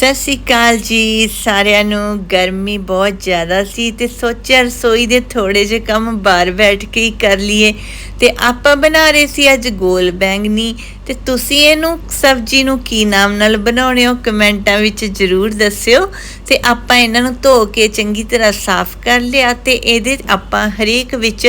ਸਤਿ ਸ਼੍ਰੀ ਅਕਾਲ ਜੀ, ਸਾਰਿਆਂ ਨੂੰ ਗਰਮੀ ਬਹੁਤ ਜ਼ਿਆਦਾ ਸੀ ਤੇ ਸੋਚਿਆ ਰਸੋਈ ਦੇ ਥੋੜੇ ਜਿਹੇ ਕੰਮ ਬਾਹਰ ਬੈਠ ਕੇ ਹੀ ਕਰ ਲਈਏ ਤੇ ਆਪਾਂ ਬਣਾ ਰਹੇ ਸੀ ਅੱਜ ਗੋਲ ਬੈਂਗਨੀ ਤੇ ਤੁਸੀਂ ਇਹਨੂੰ ਸਬਜ਼ੀ ਨੂੰ ਕੀ ਨਾਮ ਨਾਲ ਬਣਾਉਣੇ ਹੋ ਕਮੈਂਟਾਂ ਵਿੱਚ ਜ਼ਰੂਰ ਦੱਸਿਓ ਤੇ ਆਪਾਂ ਇਹਨਾਂ ਨੂੰ ਧੋ ਕੇ ਚੰਗੀ ਤਰ੍ਹਾਂ ਸਾਫ਼ ਕਰ ਲਿਆ ਤੇ ਇਹਦੇ ਆਪਾਂ ਹਰੇਕ ਵਿੱਚ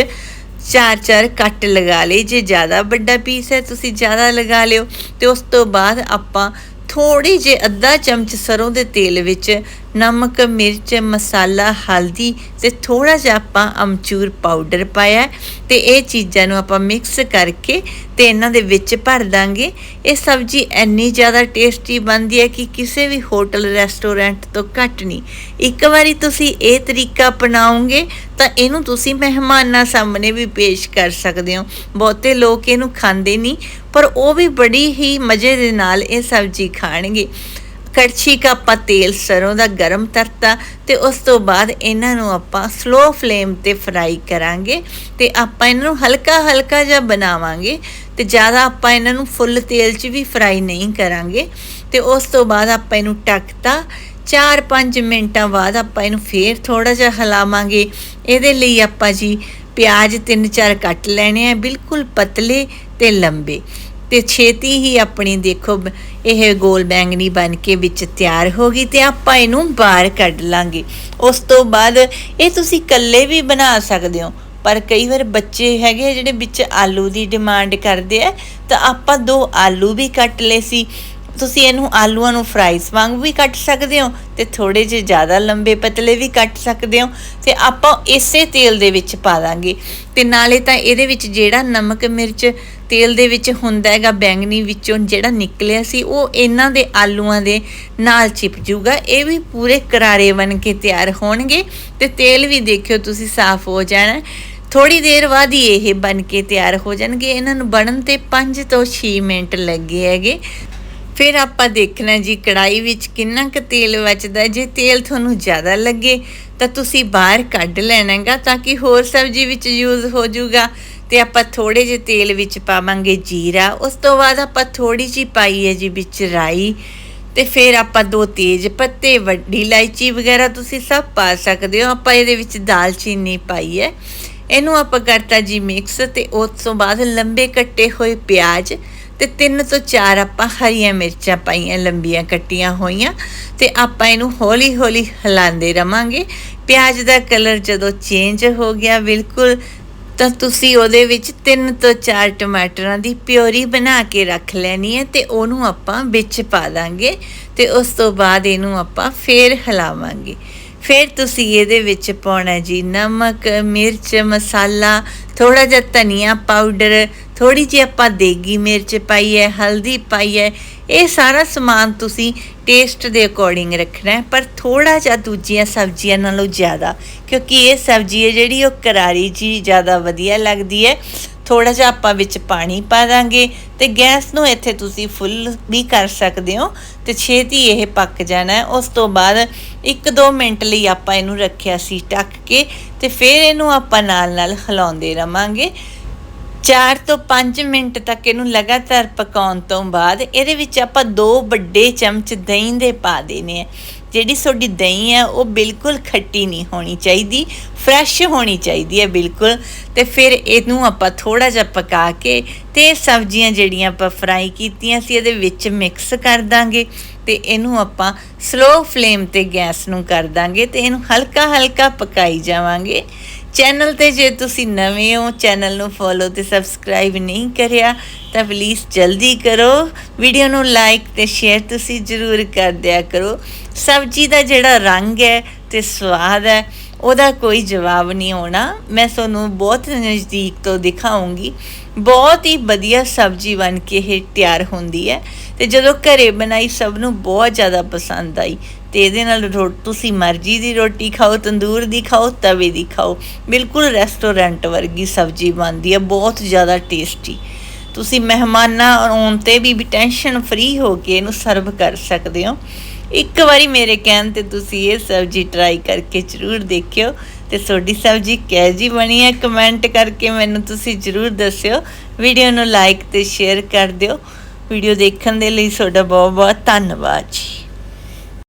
ਚਾਰ ਚਾਰ ਕੱਟ ਲਗਾ ਲਏ, ਜੇ ਜ਼ਿਆਦਾ ਵੱਡਾ ਪੀਸ ਹੈ ਤੁਸੀਂ ਜ਼ਿਆਦਾ ਲਗਾ ਲਿਓ ਤੇ ਉਸ ਤੋਂ ਬਾਅਦ ਆਪਾਂ ਥੋੜੀ ਜਿਹੀ ਅੱਧਾ ਚਮਚ ਸਰੋਂ ਦੇ ਤੇਲ ਵਿੱਚ ਨਮਕ, ਮਿਰਚ, ਮਸਾਲਾ, ਹਲਦੀ ਤੇ ਥੋੜਾ ਜਿਹਾ ਆਪਾਂ ਅਮਚੂਰ ਪਾਊਡਰ ਪਾਇਆ ਤੇ ਇਹ ਚੀਜ਼ਾਂ ਨੂੰ ਆਪਾਂ ਮਿਕਸ ਕਰਕੇ ਤੇ ਇਹਨਾਂ ਦੇ ਵਿੱਚ ਭਰ ਦਾਂਗੇ। ਇਹ ਸਬਜ਼ੀ ਇੰਨੀ ਜ਼ਿਆਦਾ ਟੇਸਟੀ ਬਣਦੀ ਹੈ ਕਿ ਕਿਸੇ ਵੀ ਹੋਟਲ ਰੈਸਟੋਰੈਂਟ ਤੋਂ ਘੱਟ ਨਹੀਂ। ਇੱਕ ਵਾਰੀ ਤੁਸੀਂ ਇਹ ਤਰੀਕਾ ਅਪਣਾਓਗੇ, ਤਾਂ ਇਹਨੂੰ ਤੁਸੀਂ ਮਹਿਮਾਨਾਂ ਸਾਹਮਣੇ ਵੀ ਪੇਸ਼ ਕਰ ਸਕਦੇ ਹੋ। ਬਹੁਤੇ ਲੋਕ ਇਹਨੂੰ ਖਾਂਦੇ ਨਹੀਂ, ਪਰ ਉਹ ਵੀ ਬੜੀ ਹੀ ਮਜ਼ੇ ਦੇ ਨਾਲ ਇਹ ਸਬਜ਼ੀ ਖਾਣਗੇ। ਕੜਛੀ ਕਾ ਆਪਾਂ ਤੇਲ ਸਰੋਂ ਦਾ ਗਰਮ ਤਰਤਾ ਤੇ ਉਸ ਤੋਂ ਬਾਅਦ ਇਹਨਾਂ ਨੂੰ ਆਪਾਂ ਸਲੋ ਫਲੇਮ ਤੇ ਫਰਾਈ ਕਰਾਂਗੇ ਤੇ ਆਪਾਂ ਇਹਨਾਂ ਨੂੰ ਹਲਕਾ ਹਲਕਾ ਜਿਹਾ ਬਣਾਵਾਂਗੇ ਤੇ ਜ਼ਿਆਦਾ ਆਪਾਂ ਇਹਨਾਂ ਨੂੰ ਫੁੱਲ ਤੇਲ 'ਚ ਵੀ ਫਰਾਈ ਨਹੀਂ ਕਰਾਂਗੇ ਤੇ ਉਸ ਤੋਂ ਬਾਅਦ ਆਪਾਂ ਇਹਨੂੰ ਟੱਕਤਾ। 4-5 ਮਿੰਟਾਂ ਬਾਅਦ ਆਪਾਂ ਇਹਨੂੰ ਫੇਰ ਥੋੜਾ ਜਿਹਾ ਹਿਲਾਵਾਂਗੇ। ਇਹਦੇ ਲਈ ਆਪਾਂ ਜੀ ਪਿਆਜ਼ 3-4 ਕੱਟ ਲੈਣੇ ਆ, ਬਿਲਕੁਲ ਪਤਲੇ ਤੇ ਲੰਬੇ। ਤੇ ਛੇਤੀ ਹੀ ਆਪਣੀ ਦੇਖੋ ਬ- ਇਹ ਗੋਲ ਬੈਂਗਣੀ ਬਣ ਕੇ ਵਿੱਚ ਤਿਆਰ ਹੋ ਗਈ ਤੇ ਆਪਾਂ ਇਹਨੂੰ ਬਾਹਰ ਕੱਢ ਲਾਂਗੇ। ਉਸ ਤੋਂ ਬਾਅਦ ਇਹ ਤੁਸੀਂ ਇਕੱਲੇ ਵੀ ਬਣਾ ਸਕਦੇ ਹੋ, ਪਰ ਕਈ ਵਾਰ ਬੱਚੇ ਹੈਗੇ ਆ ਜਿਹੜੇ ਵਿੱਚ ਆਲੂ ਦੀ ਡਿਮਾਂਡ ਕਰਦੇ ਆ, ਤਾਂ ਆਪਾਂ ਦੋ ਆਲੂ ਵੀ ਕੱਟ ਲਏ ਸੀ। ਤੁਸੀਂ ਇਹਨੂੰ ਆਲੂਆਂ ਨੂੰ ਫਰਾਈਜ਼ ਵਾਂਗ ਵੀ ਕੱਟ ਸਕਦੇ ਹੋ ਤੇ ਥੋੜੇ ਜਿਹੇ ਜ਼ਿਆਦਾ ਲੰਬੇ ਪਤਲੇ ਵੀ ਕੱਟ ਸਕਦੇ ਹੋ ਤੇ ਆਪਾਂ ਇਸੇ ਤੇਲ ਦੇ ਵਿੱਚ ਪਾ ਦਾਂਗੇ। ਤੇ ਨਾਲੇ ਤਾਂ ਇਹਦੇ ਵਿੱਚ ਜਿਹੜਾ ਨਮਕ, ਮਿਰਚ ਤੇਲ ਦੇ ਵਿੱਚ ਹੁੰਦਾ ਹੈਗਾ ਬੈਂਗਣੀ ਵਿੱਚੋਂ ਜਿਹੜਾ ਨਿਕਲਿਆ ਸੀ, ਉਹ ਇਹਨਾਂ ਦੇ ਆਲੂਆਂ ਦੇ ਨਾਲ ਚਿਪ ਜੂਗਾ। ਇਹ ਵੀ ਪੂਰੇ ਕਰਾਰੇ ਬਣ ਕੇ ਤਿਆਰ ਹੋਣਗੇ ਤੇ ਤੇਲ ਵੀ ਦੇਖਿਓ ਤੁਸੀਂ ਸਾਫ਼ ਹੋ ਜਾਣਾ। ਥੋੜੀ ਦੇਰ ਬਾਅਦ ਹੀ ਇਹ ਬਣ ਕੇ ਤਿਆਰ ਹੋ ਜਾਣਗੇ। ਇਹਨਾਂ ਨੂੰ ਬਣਨ ਤੇ 5 ਤੋਂ 6 ਮਿੰਟ ਲੱਗੇ ਹੈਗੇ। ਫਿਰ ਆਪਾਂ ਦੇਖਣਾ ਜੀ ਕੜਾਈ ਵਿੱਚ ਕਿੰਨਾ ਕੁ ਤੇਲ ਬਚਦਾ। ਜੇ ਤੇਲ ਤੁਹਾਨੂੰ ਜ਼ਿਆਦਾ ਲੱਗੇ ਤਾਂ ਤੁਸੀਂ ਬਾਹਰ ਕੱਢ ਲੈਣਾਗਾ ਤਾਂ ਕਿ ਹੋਰ ਸਬਜ਼ੀ ਵਿੱਚ ਯੂਜ਼ ਹੋ ਜਾਊਗਾ ਤੇ ਆਪਾਂ ਥੋੜੇ ਜਿਹੇ ਤੇਲ ਵਿੱਚ ਪਾਵਾਂਗੇ ਜੀਰਾ। ਉਸ ਤੋਂ ਬਾਅਦ ਆਪਾਂ ਥੋੜੀ ਜਿਹੀ ਪਾਈ ਹੈ ਜੀ ਵਿੱਚ ਰਾਈ ਤੇ ਫਿਰ ਆਪਾਂ ਦੋ ਤੇਜ ਪੱਤੇ, ਵੱਡੀ ਇਲਾਇਚੀ ਵਗੈਰਾ ਤੁਸੀਂ ਸਭ ਪਾ ਸਕਦੇ ਹੋ। ਆਪਾਂ ਇਹਦੇ ਵਿੱਚ ਦਾਲਚੀਨੀ ਪਾਈ ਹੈ। ਇਹਨੂੰ ਆਪਾਂ ਕਰਤਾ ਜੀ ਮਿਕਸ ਤੇ ਉਸ ਤੋਂ ਬਾਅਦ ਲੰਬੇ ਕੱਟੇ ਹੋਏ ਪਿਆਜ਼ ਤੇ ਤਿੰਨ ਤੋਂ ਚਾਰ ਆਪਾਂ ਹਰੀਆਂ ਮਿਰਚਾਂ ਪਾਈਆਂ, ਲੰਬੀਆਂ ਕੱਟੀਆਂ ਹੋਈਆਂ ਤੇ ਆਪਾਂ ਇਹਨੂੰ ਹੌਲੀ ਹੌਲੀ ਹਿਲਾਉਂਦੇ ਰਵਾਂਗੇ। ਪਿਆਜ਼ ਦਾ ਕਲਰ ਜਦੋਂ ਚੇਂਜ ਹੋ ਗਿਆ, ਬਿਲਕੁਲ ਤਾਂ ਤੁਸੀਂ ਉਹਦੇ ਵਿੱਚ ਤਿੰਨ ਤੋਂ ਚਾਰ ਟਮਾਟਰਾਂ ਦੀ ਪਿਓਰੀ ਬਣਾ ਕੇ ਰੱਖ ਲੈਣੀ ਹੈ ਤੇ ਉਹਨੂੰ ਆਪਾਂ ਵਿੱਚ ਪਾ ਦਾਂਗੇ ਤੇ ਉਸ ਤੋਂ ਬਾਅਦ ਇਹਨੂੰ ਆਪਾਂ ਫੇਰ ਹਿਲਾਵਾਂਗੇ। ਫਿਰ ਤੁਸੀਂ ਇਹਦੇ ਵਿੱਚ ਪਾਉਣਾ ਜੀ ਨਮਕ, ਮਿਰਚ, ਮਸਾਲਾ ਥੋੜਾ ਜਿਹਾ ਧਨੀਆ ਪਾਊਡਰ ਥੋੜੀ ਜਿਹੀ ਆਪਾਂ ਦੇਗੀ ਮਿਰਚ ਪਾਈ ਹੈ, ਹਲਦੀ ਪਾਈ ਹੈ ਇਹ ਸਾਰਾ ਸਮਾਨ ਤੁਸੀਂ ਟੇਸਟ ਦੇ ਅਕੋਰਡਿੰਗ ਰੱਖਣਾ ਹੈ, ਪਰ ਥੋੜਾ ਜਿਹਾ ਦੂਜੀਆਂ ਸਬਜ਼ੀਆਂ ਨਾਲੋਂ ਜ਼ਿਆਦਾ, ਕਿਉਂਕਿ ਇਹ ਸਬਜ਼ੀ ਹੈ ਜਿਹੜੀ ਉਹ ਕਰਾਰੀ ਜੀ ਜ਼ਿਆਦਾ ਵਧੀਆ ਲੱਗਦੀ ਹੈ। ਥੋੜਾ ਜਿਹਾ ਆਪਾਂ ਵਿੱਚ ਪਾਣੀ ਪਾ ਦਾਂਗੇ ਤੇ ਗੈਸ ਨੂੰ ਇੱਥੇ ਤੁਸੀਂ ਫੁੱਲ ਵੀ ਕਰ ਸਕਦੇ ਹੋ ਤੇ ਛੇਤੀ ਇਹ ਪੱਕ ਜਾਣਾ ਹੈ। ਉਸ ਤੋਂ ਬਾਅਦ 1-2 ਮਿੰਟ ਲਈ ਆਪਾਂ ਇਹਨੂੰ ਰੱਖਿਆ ਸੀ ਟੱਕ ਕੇ ਤੇ ਫਿਰ ਇਹਨੂੰ ਆਪਾਂ ਨਾਲ-ਨਾਲ ਹਿਲਾਉਂਦੇ ਰਵਾਂਗੇ। 4 ਤੋਂ 5 ਮਿੰਟ ਤੱਕ ਇਹਨੂੰ ਲਗਾਤਾਰ ਪਕਾਉਣ ਤੋਂ ਬਾਅਦ ਇਹਦੇ ਵਿੱਚ ਆਪਾਂ ਦੋ ਵੱਡੇ ਚਮਚ ਦਹੀਂ ਦੇ ਪਾ ਦੇਣੇ ਆ। ਜਿਹੜੀ ਤੁਹਾਡੀ ਦਹੀਂ ਹੈ ਉਹ ਬਿਲਕੁਲ ਖੱਟੀ ਨਹੀਂ ਹੋਣੀ ਚਾਹੀਦੀ, ਫਰੈਸ਼ ਹੋਣੀ ਚਾਹੀਦੀ ਹੈ ਬਿਲਕੁਲ। ਤੇ ਫਿਰ ਇਹਨੂੰ ਆਪਾਂ ਥੋੜਾ ਜਿਹਾ ਪਕਾ ਕੇ ਤੇ ਸਬਜ਼ੀਆਂ ਜਿਹੜੀਆਂ ਆਪਾਂ ਫਰਾਈ ਕੀਤੀਆਂ ਸੀ, ਇਹਦੇ ਵਿੱਚ ਮਿਕਸ ਕਰ ਦਾਂਗੇ। ਤੇ ਇਹਨੂੰ ਆਪਾਂ ਸਲੋ ਫਲੇਮ ਤੇ ਗੈਸ ਨੂੰ ਕਰ ਦਾਂਗੇ ਤੇ ਇਹਨੂੰ ਹਲਕਾ ਹਲਕਾ ਪਕਾਈ ਜਾਵਾਂਗੇ। ਚੈਨਲ ਤੇ ਜੇ ਤੁਸੀਂ ਨਵੇਂ ਹੋ ਚੈਨਲ ਨੂੰ ਫੋਲੋ ਤੇ ਸਬਸਕ੍ਰਾਈਬ ਨਹੀਂ ਕਰਿਆ, ਤਾਂ ਪਲੀਜ਼ ਜਲਦੀ ਕਰੋ। ਵੀਡੀਓ ਨੂੰ ਲਾਈਕ ਤੇ ਸ਼ੇਅਰ ਤੁਸੀਂ ਜ਼ਰੂਰ ਕਰ ਦਿਆ ਕਰੋ। ਸਬਜ਼ੀ ਦਾ ਜਿਹੜਾ ਰੰਗ ਹੈ ਤੇ ਸਵਾਦ ਹੈ, ਉਹਦਾ ਕੋਈ ਜਵਾਬ ਨਹੀਂ ਹੋਣਾ ਮੈਂ ਤੁਹਾਨੂੰ ਬਹੁਤ ਨਜ਼ਦੀਕ ਤੋਂ ਦਿਖਾਉਂਗੀ। ਬਹੁਤ ਹੀ ਵਧੀਆ ਸਬਜ਼ੀ ਬਣ ਕੇ ਇਹ ਤਿਆਰ ਹੁੰਦੀ ਹੈ। ਤੇ ਜਦੋਂ ਘਰੇ ਬਣਾਈ, ਸਭ ਨੂੰ ਬਹੁਤ ਜ਼ਿਆਦਾ ਪਸੰਦ ਆਈ। ਤੇ ਇਹਦੇ ਨਾਲ ਰੋ, ਤੁਸੀਂ ਮਰਜ਼ੀ ਦੀ ਰੋਟੀ ਖਾਓ, ਤੰਦੂਰ ਦੀ ਖਾਓ, ਤਵੇ ਦੀ ਖਾਓ। ਬਿਲਕੁਲ ਰੈਸਟੋਰੈਂਟ ਵਰਗੀ ਸਬਜ਼ੀ ਬਣਦੀ ਹੈ ਬਹੁਤ ਜ਼ਿਆਦਾ ਟੇਸਟੀ ਤੁਸੀਂ ਮਹਿਮਾਨਾਂ ਆਉਣ ਤੇ ਵੀ ਟੈਨਸ਼ਨ ਫ੍ਰੀ ਹੋ ਕੇ ਇਹਨੂੰ ਸਰਵ ਕਰ ਸਕਦੇ ਹੋ। ਇੱਕ ਵਾਰੀ ਮੇਰੇ ਕਹਿਣ ਤੇ ਤੁਸੀਂ ਇਹ ਸਬਜ਼ੀ ਟਰਾਈ ਕਰਕੇ ਜ਼ਰੂਰ ਦੇਖਿਓ ਤੇ ਤੁਹਾਡੀ ਸਬਜ਼ੀ ਕਿਹੋ ਜੀ ਬਣੀ ਹੈ ਕਮੈਂਟ ਕਰਕੇ ਮੈਨੂੰ ਤੁਸੀਂ ਜ਼ਰੂਰ ਦੱਸਿਓ। ਵੀਡੀਓ ਨੂੰ ਲਾਈਕ ਤੇ ਸ਼ੇਅਰ ਕਰ ਦਿਓ। ਵੀਡੀਓ ਦੇਖਣ ਦੇ ਲਈ ਤੁਹਾਡਾ ਬਹੁਤ ਬਹੁਤ ਧੰਨਵਾਦ ਜੀ।